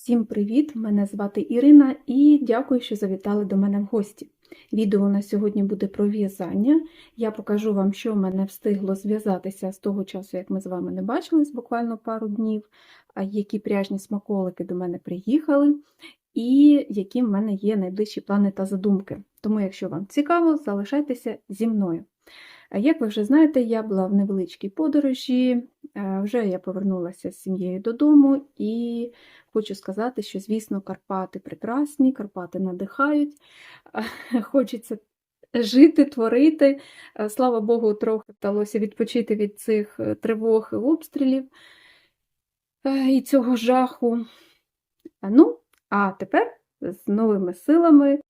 Всім привіт! Мене звати Ірина і дякую, що завітали до мене в гості. Відео на сьогодні буде про в'язання. Я покажу вам, що в мене встигло зв'язатися з того часу, як ми з вами не бачились, буквально пару днів, які пряжні смаколики до мене приїхали, і які в мене є найближчі плани та задумки. Тому, якщо вам цікаво, залишайтеся зі мною. Як ви вже знаєте, я була в невеличкій подорожі, е, вже я повернулася з сім'єю додому і хочу сказати, що, звісно, Карпати прекрасні, Карпати надихають, хочеться жити, творити. Е, Слава Богу, трохи вдалося відпочити від цих е, тривог і обстрілів і цього жаху. Ну, а тепер з новими силами,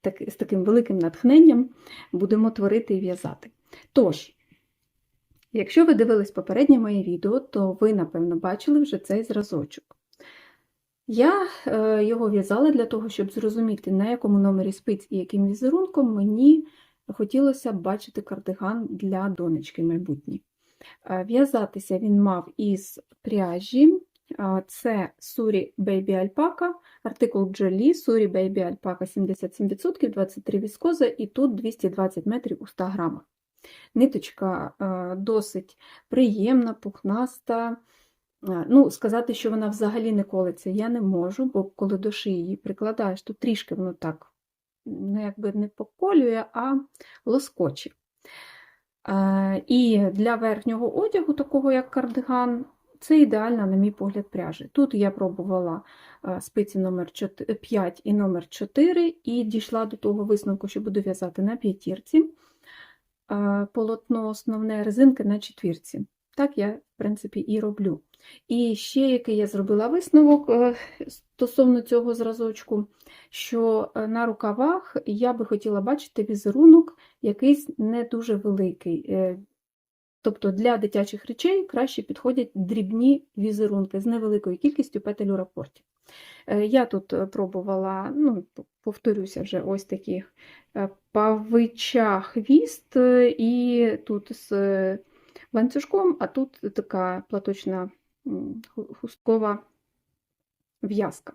так, з таким великим натхненням будемо творити і в'язати. Тож, якщо ви дивились попереднє моє відео, то ви, напевно, бачили вже цей зразочок. Я е, його в'язала для того, щоб зрозуміти, на якому номері спиць і яким візерунком мені хотілося б бачити кардиган для донечки майбутньої. Е, В'язатися він мав із пряжі. Це Suri Baby Alpaca, артикул Джолі, Suri Baby Alpaca 77%, 23 віскоза і тут 220 метрів у 100 грамах. Ниточка е, досить приємна, пухнаста. Е, Ну, Сказати, що вона взагалі не колиться, я не можу, бо коли до шиї її прикладаєш, то трішки воно так ну, якби не поколює, а лоскоче. Е, І для верхнього одягу, такого як кардиган, це ідеальна, на мій погляд, пряжа. Тут я пробувала спиці номер 5 і номер 4 і дійшла до того висновку, що буду в'язати на п'ятірці полотно основне резинки на четвірці. Так я, в принципі, і роблю. І ще який я зробила висновок е, стосовно цього зразочку, що е, на рукавах я би хотіла бачити візерунок якийсь не дуже великий. Е, Тобто для дитячих речей краще підходять дрібні візерунки з невеликою кількістю петель у рапорті. Е, Я тут е, пробувала, ну, повторюся вже, ось такі е, павича хвіст, і тут з ланцюжком, а тут така платочна хусткова в'язка.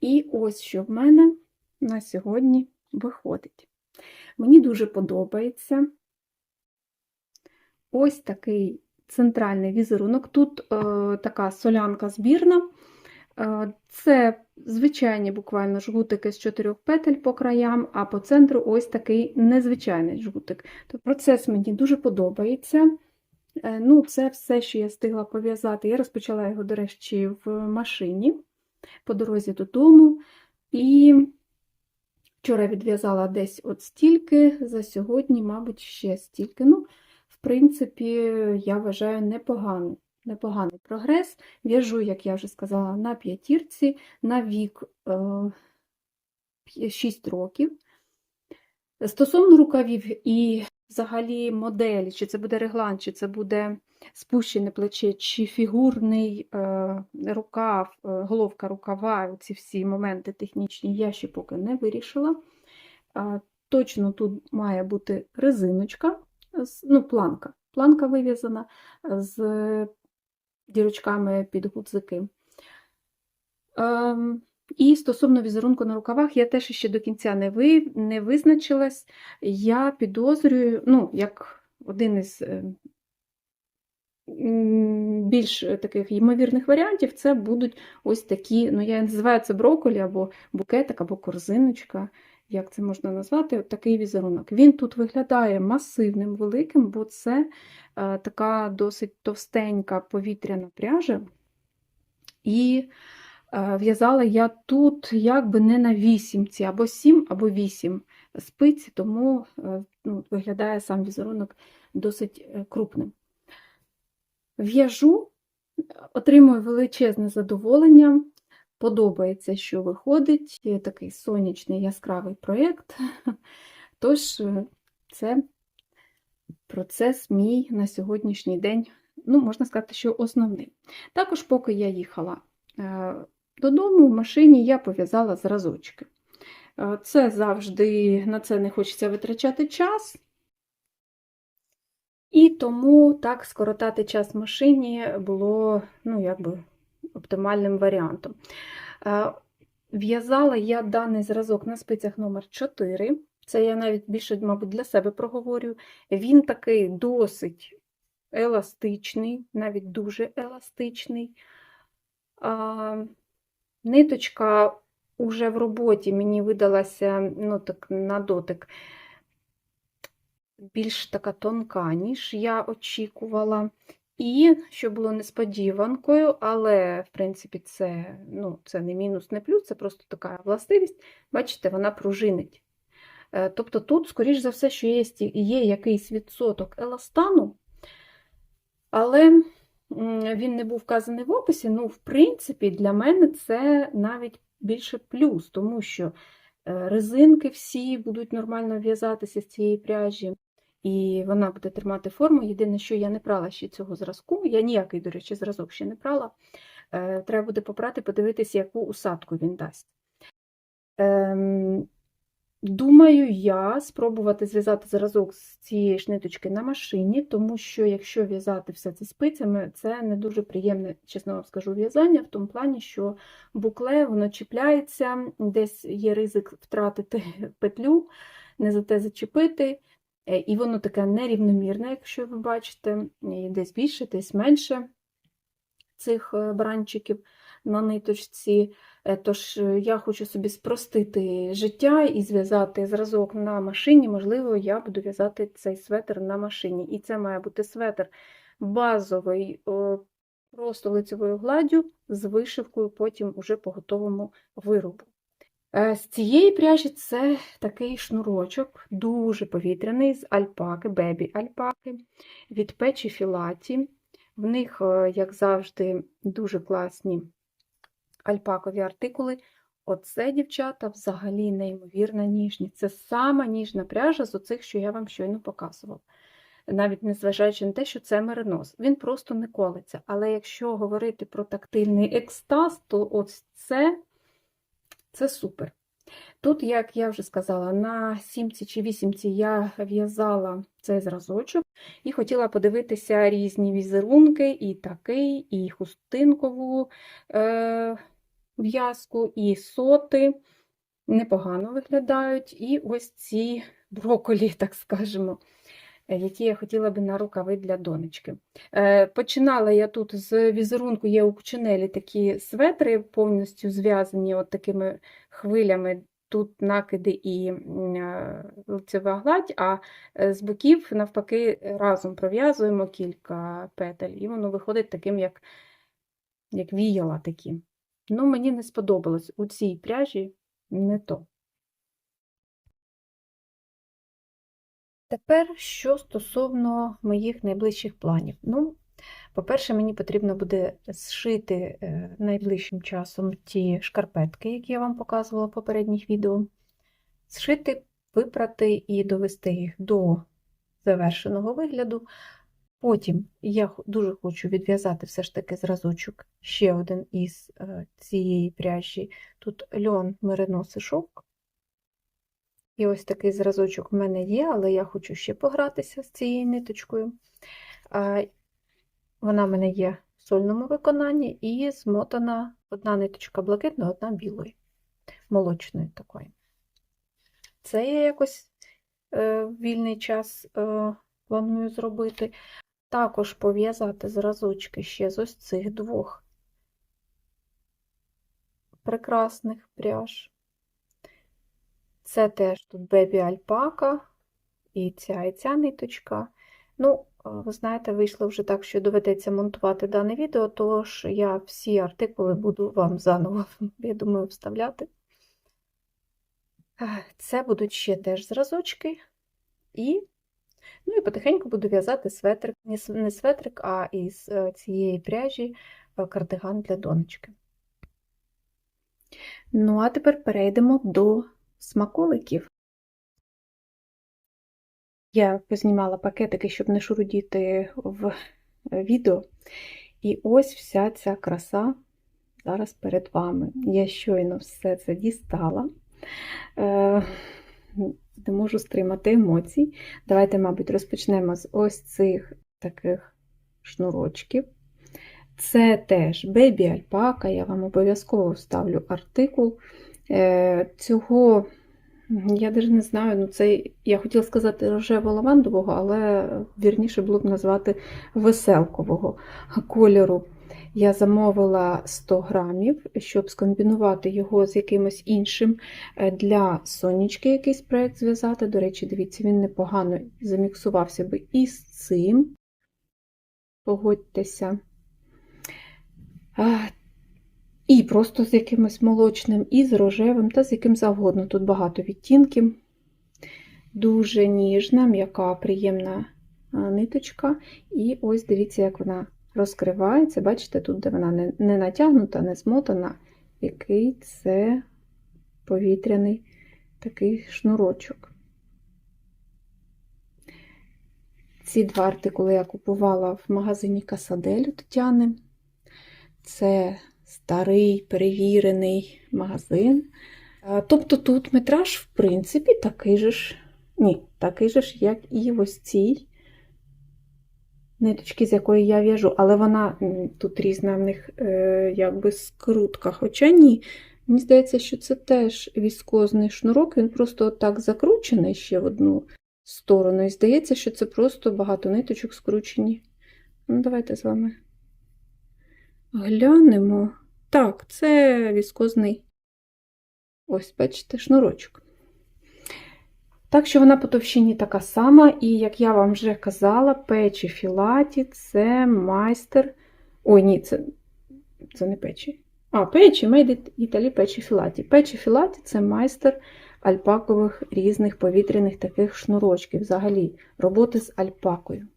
І ось що в мене на сьогодні виходить. Мені дуже подобається ось такий центральний візерунок. Тут е, така солянка збірна. Е, Це звичайні буквально жгутики з чотирьох петель по краям, а по центру ось такий незвичайний жгутик. То процес мені дуже подобається. Е, Ну, Це все, що я встигла пов'язати. Я розпочала його, до речі, в машині по дорозі додому. І вчора відв'язала десь от стільки, за сьогодні, мабуть, ще стільки. Ну, в принципі, я вважаю непоганий, непоганий прогрес. В'яжу, як я вже сказала, на п'ятірці, на вік е, 6 років. Стосовно рукавів і взагалі моделі, чи це буде реглан, чи це буде спущене плече, чи фігурний е, рукав, е, головка рукава, ці всі моменти технічні, я ще поки не вирішила. Е, точно тут має бути резиночка, ну, планка. Планка вив'язана з дірочками під гудзики. Ем, і стосовно візерунку на рукавах, я теж ще до кінця не, ви, не визначилась. Я підозрюю, ну, як один із е, більш таких ймовірних варіантів, це будуть ось такі, ну, я називаю це брокколі, або букетик, або корзиночка. Як це можна назвати? От такий візерунок. Він тут виглядає масивним, великим, бо це е, така досить товстенька повітряна пряжа. І е, в'язала я тут якби не на вісімці, або сім, або вісім спиці, тому е, ну, виглядає сам візерунок досить крупним. В'яжу, отримую величезне задоволення. Подобається, що виходить, такий сонячний яскравий проєкт. Тож, е, це процес мій на сьогоднішній день, ну, можна сказати, що основний. Також, поки я їхала е, додому, в машині я пов'язала зразочки. Е, Це завжди на це не хочеться витрачати час. І тому так скоротати час в машині було, ну, якби оптимальним варіантом. Е, В'язала я даний зразок на спицях номер 4 Це я навіть більше, мабуть, для себе проговорю. Він такий досить еластичний, навіть дуже еластичний. А, Ниточка уже в роботі мені видалася ну, так, на дотик більш така тонка, ніж я очікувала. І, що було несподіванкою, але, в принципі, це ну, це не мінус, не плюс, це просто така властивість. Бачите, вона пружинить. Е, Тобто тут, скоріш за все, що є, є якийсь відсоток еластану, але він не був вказаний в описі. Ну, в принципі, для мене це навіть більше плюс, тому що е, резинки всі будуть нормально в'язатися з цієї пряжі. І вона буде тримати форму. Єдине, що я не прала ще цього зразку, я ніякий, до речі, зразок ще не прала. Е, Треба буде попрати, подивитися, яку усадку він дасть. Ем, Думаю, я спробувати зв'язати зразок з цієї ж ниточки на машині, тому що якщо в'язати все це спицями, це не дуже приємне, чесно вам скажу, в'язання, в тому плані, що букле воно чіпляється, десь є ризик втратити петлю, не за те зачепити. Е, І воно таке нерівномірне, якщо ви бачите, десь більше, десь менше цих е, бранчиків на ниточці. Е, Тож я хочу собі спростити життя і зв'язати зразок на машині. Можливо, я буду в'язати цей светр на машині. І це має бути светр базовий, просто лицевою гладдю з вишивкою, потім уже по готовому виробу. Е, З цієї пряжі це такий шнурочок, дуже повітряний, з альпаки, бебі альпаки, від печі філаті. В них, е, як завжди, дуже класні альпакові артикули. Оце, дівчата, взагалі неймовірно ніжні. Це сама ніжна пряжа з оцих, що я вам щойно показувала. Навіть незважаючи на те, що це меринос. Він просто не колиться. Але якщо говорити про тактильний екстаз, то ось це, це супер. Тут, як я вже сказала, на сімці чи вісімці я в'язала цей зразочок і хотіла подивитися різні візерунки, і такий, і хустинкову е, в'язку, і соти. Непогано виглядають. І ось ці броколі, так скажемо, які я хотіла би на рукави для донечки. Е, Починала я тут з візерунку, є у Кучинелі такі светри, повністю зв'язані от такими хвилями. Тут накиди і е, лицева гладь, а е, з боків, навпаки, разом пров'язуємо кілька петель, і воно виходить таким, як, як віяла такі. Ну, мені не сподобалось у цій пряжі не то. Тепер, що стосовно моїх найближчих планів. Ну, по-перше, мені потрібно буде зшити е, найближчим часом ті шкарпетки, які я вам показувала в попередніх відео. Зшити, випрати і довести їх до завершеного вигляду. Потім я дуже хочу відв'язати все ж таки зразочок ще один із е, цієї пряжі. Тут льон меринос і шовк. І ось такий зразочок в мене є, але я хочу ще погратися з цією ниточкою. Вона в мене є в сольному виконанні і змотана одна ниточка блакитна, одна білої, молочної такої. Це я якось е, вільний час е, планую зробити. Також пов'язати зразочки ще з ось цих двох прекрасних пряж. Це теж тут бебі альпака, і ця і ця ниточка. Ну, ви знаєте, вийшло вже так, що доведеться монтувати дане відео, тож я всі артикули буду вам заново, я думаю, вставляти. Це будуть ще теж зразочки. І ну і потихеньку буду в'язати светрик, не светрик, а із е, цієї пряжі е, кардиган для донечки. Ну, а тепер перейдемо до смаколиків. Я познімала пакетики, щоб не шурудіти в відео. І ось вся ця краса зараз перед вами. Я щойно все це дістала. Е, не можу стримати емоцій. Давайте, мабуть, розпочнемо з ось цих таких шнурочків. Це теж бебі альпака, я вам обов'язково вставлю артикул. Е, Цього, я навіть не знаю, ну це я хотіла сказати рожево-лавандового, але вірніше було б назвати веселкового кольору. Я замовила 100 грамів, щоб скомбінувати його з якимось іншим е, для сонечки якийсь проєкт зв'язати. До речі, дивіться, він непогано заміксувався би і з цим. Погодьтеся. І просто з якимось молочним, і з рожевим, та з яким завгодно. Тут багато відтінків. Дуже ніжна, м'яка, приємна ниточка. І ось дивіться, як вона розкривається. Бачите, тут, де вона не, натягнута, не змотана, який це повітряний такий шнурочок. Ці два артикули я купувала в магазині Касадель у Тетяни. Це старий перевірений магазин. Тобто тут метраж, в принципі, такий же ж, ні, такий же ж, як і ось цій ниточки, з якої я в'яжу, але вона тут різна в них е, якби скрутка. Хоча ні, мені здається, що це теж віскозний шнурок, він просто так закручений ще в одну сторону. І здається, що це просто багато ниточок скручені. Ну, давайте з вами глянемо. Так, це віскозний, ось, бачите, шнурочок. Так що вона по товщині така сама, і, як я вам вже казала, печі філаті це майстер. Ой, ні, це, це не печі. А, печі, Made Італі печі філаті. Печі філаті це майстер альпакових різних повітряних таких шнурочків. Взагалі, роботи з альпакою.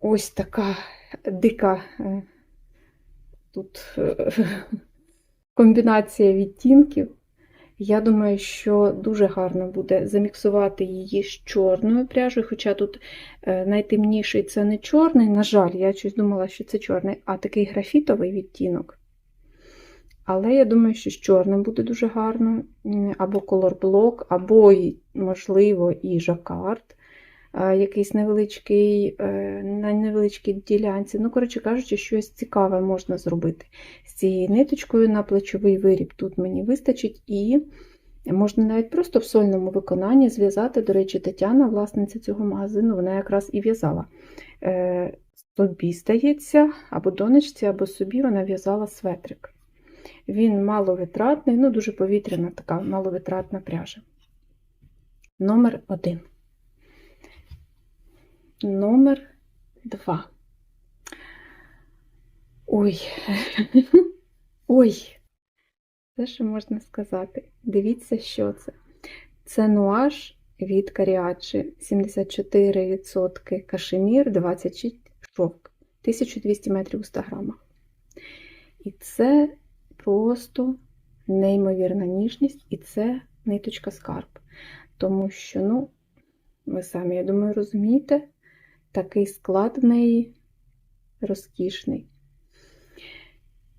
Ось така дика е, тут е, комбінація відтінків. Я думаю, що дуже гарно буде заміксувати її з чорною пряжею, хоча тут е, найтемніший це не чорний, на жаль, я щось думала, що це чорний, а такий графітовий відтінок. Але я думаю, що з чорним буде дуже гарно, або колорблок, або, можливо, і жакард, якийсь невеличкий, е, на невеличкій ділянці. Ну, коротше кажучи, щось цікаве можна зробити з цією ниточкою на плечовий виріб. Тут мені вистачить, і можна навіть просто в сольному виконанні зв'язати. До речі, Тетяна, власниця цього магазину, вона якраз і в'язала. Е, Собі, здається, або донечці, або собі вона в'язала светрик. Він маловитратний, ну дуже повітряна така маловитратна пряжа. Номер один. Номер два. Ой. Ой. Це що можна сказати? Дивіться, що це. Це нуаж від Каріачі 74% кашемір, 26 шовк, 1200 метрів у 100 грамах. І це просто неймовірна ніжність, і це ниточка скарб. Тому що, ну, ви самі, я думаю, розумієте, такий склад в неї розкішний.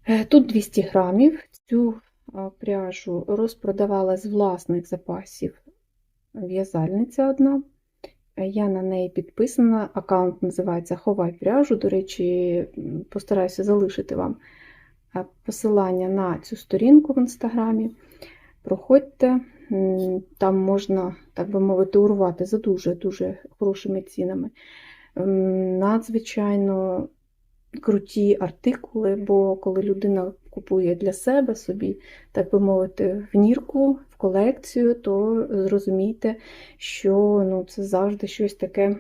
Е, Тут 200 грамів. Цю пряжу розпродавала з власних запасів в'язальниця одна. Е, Я на неї підписана. Аккаунт називається Ховай пряжу. До речі, постараюся залишити вам е, посилання на цю сторінку в інстаграмі. Проходьте, там можна, так би мовити, урвати за дуже-дуже хорошими цінами. Надзвичайно круті артикули, бо коли людина купує для себе собі, так би мовити, в нірку, в колекцію, то зрозумійте, що ну, це завжди щось таке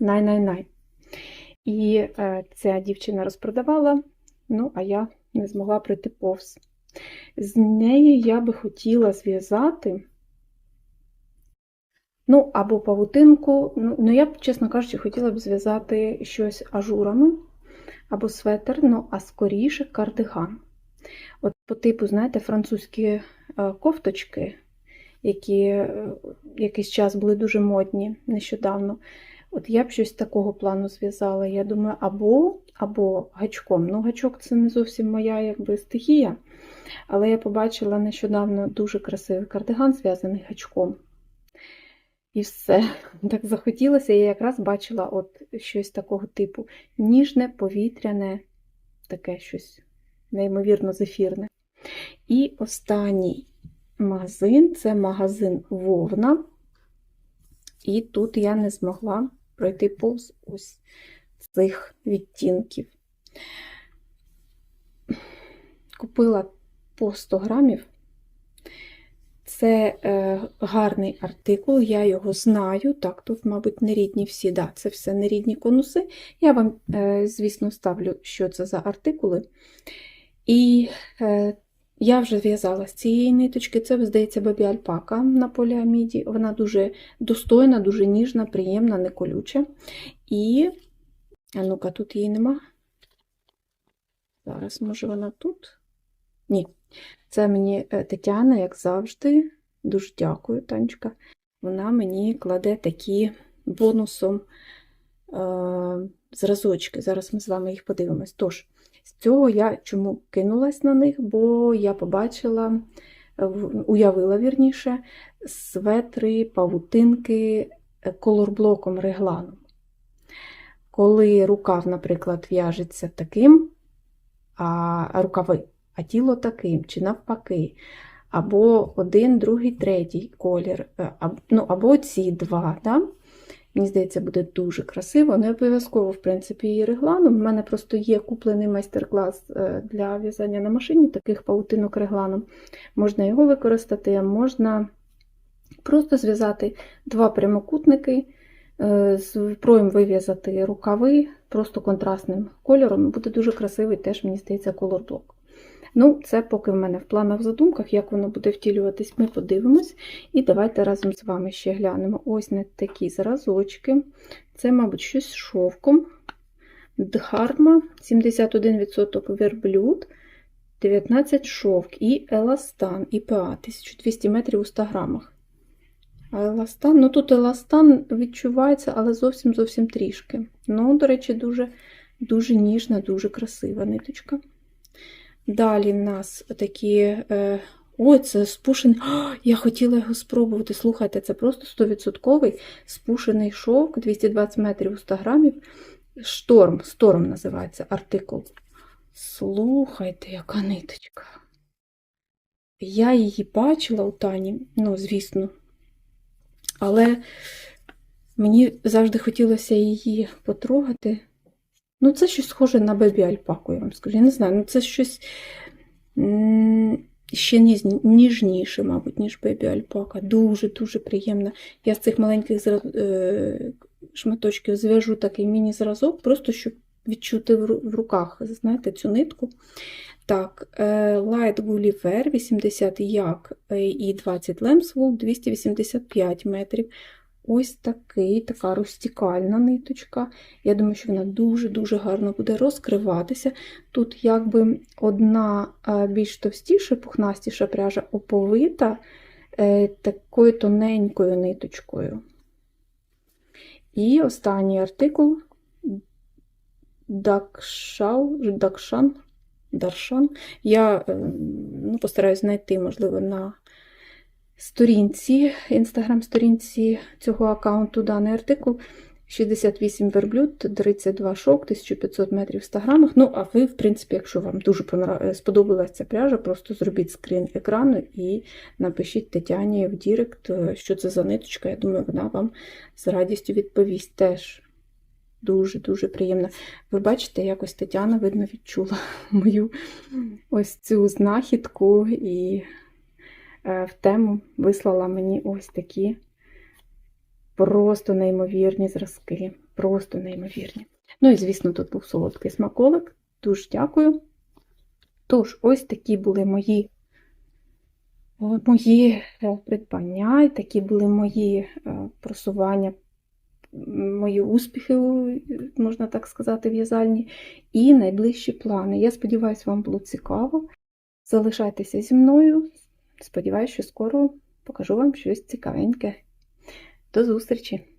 най-най-най. І е, ця дівчина розпродавала, ну, а я не змогла пройти повз. З нею я би хотіла зв'язати. Ну, або павутинку. Ну, ну, я б, чесно кажучи, хотіла б зв'язати щось ажурами, або светр, ну, а скоріше кардиган. От по типу, знаєте, французькі е, кофточки, які е, якийсь час були дуже модні нещодавно. От я б щось такого плану зв'язала. Я думаю, або, або гачком. Ну, гачок це не зовсім моя якби, стихія. Але я побачила нещодавно дуже красивий кардиган, зв'язаний гачком. І все. Так захотілося. Я якраз бачила от щось такого типу ніжне, повітряне, таке щось неймовірно зефірне. І останній магазин це магазин Вовна. І тут я не змогла пройти повз ось цих відтінків. Купила по 100 грамів. Це е, гарний артикул, я його знаю. Так, тут, мабуть, нерідні всі, да, це все нерідні конуси. Я вам, е, звісно, ставлю, що це за артикули. І е, я вже в'язала з цієї ниточки. Це, здається, бабі альпака на поліаміді. Вона дуже достойна, дуже ніжна, приємна, не колюча. І, а ну-ка, тут її нема. Зараз, може, вона тут? Ні. Це мені е, Тетяна, як завжди. Дуже дякую, Танечка. Вона мені кладе такі бонусом е, зразочки. Зараз ми з вами їх подивимось. Тож, з цього я чому кинулась на них, бо я побачила, е, уявила вірніше, светри, павутинки е, колорблоком регланом. Коли рукав, наприклад, в'яжеться таким, а рукави, а тіло таким, чи навпаки, або один, другий, третій колір, е, ну, або ці два. Да? Мені здається, буде дуже красиво. Не обов'язково, в принципі, і регланом. У мене просто є куплений майстер-клас е, для в'язання на машині, таких паутинок регланом. Можна його використати, а можна просто зв'язати два прямокутники, е, з проєм вив'язати рукави просто контрастним кольором. Буде дуже красивий, теж, мені здається, колорблок. Ну, це поки в мене в планах задумках, як воно буде втілюватись, ми подивимось. І давайте разом з вами ще глянемо ось на такі зразочки. Це, мабуть, щось з шовком. Дхарма, 71% верблюд, 19 шовк і еластан ІПА, 1200 метрів у 100 грамах. А еластан, ну тут еластан відчувається, але зовсім зовсім трішки. Ну, до речі, дуже, дуже ніжна, дуже красива ниточка. Далі в нас такі. Е, ой, це спушений. О, я хотіла його спробувати. Слухайте, це просто 100% спушений шовк 220 метрів у 100 грамів. Шторм, Сторм називається артикул. Слухайте, яка ниточка. Я її бачила у Тані, ну, звісно. Але мені завжди хотілося її потрогати. Ну, це щось схоже на бебі альпаку, я вам скажу. Я не знаю, ну це щось ще ніжніше, мабуть, ніж бебі альпака. Дуже-дуже приємно. Я з цих маленьких е, шматочків зв'яжу такий міні-зразок, просто щоб відчути в руках, знаєте, цю нитку. Так, е, Light Gulliver 80 як е, і 20 Lemswool 285 метрів. Ось такий, така розтікальна ниточка. Я думаю, що вона дуже-дуже гарно буде розкриватися. Тут якби одна е, більш товстіша, пухнастіша пряжа оповита е, такою тоненькою ниточкою. І останній артикул Дакшау, Дакшан. Даршан. Я е, ну, постараюсь знайти, можливо, на сторінці, інстаграм-сторінці цього аккаунту даний артикул. 68 верблюд, 32 шок, 1500 метрів в 100 грамах. Ну, а ви, в принципі, якщо вам дуже сподобалася ця пряжа, просто зробіть скрін екрану і напишіть Тетяні в Дірект, е, що це за ниточка. Я думаю, вона вам з радістю відповість теж. Дуже-дуже приємно. Ви бачите, якось Тетяна, видно, відчула мою ось цю знахідку і е, в тему вислала мені ось такі просто неймовірні зразки. Просто неймовірні. Ну і, звісно, тут був солодкий смаколик. Дуже дякую. Тож, ось такі були мої, мої е, придбання, такі були мої е, просування, мої успіхи, можна так сказати, в'язальні, і найближчі плани. Я сподіваюся, вам було цікаво. Залишайтеся зі мною. Сподіваюся, що скоро покажу вам щось цікавеньке. До зустрічі!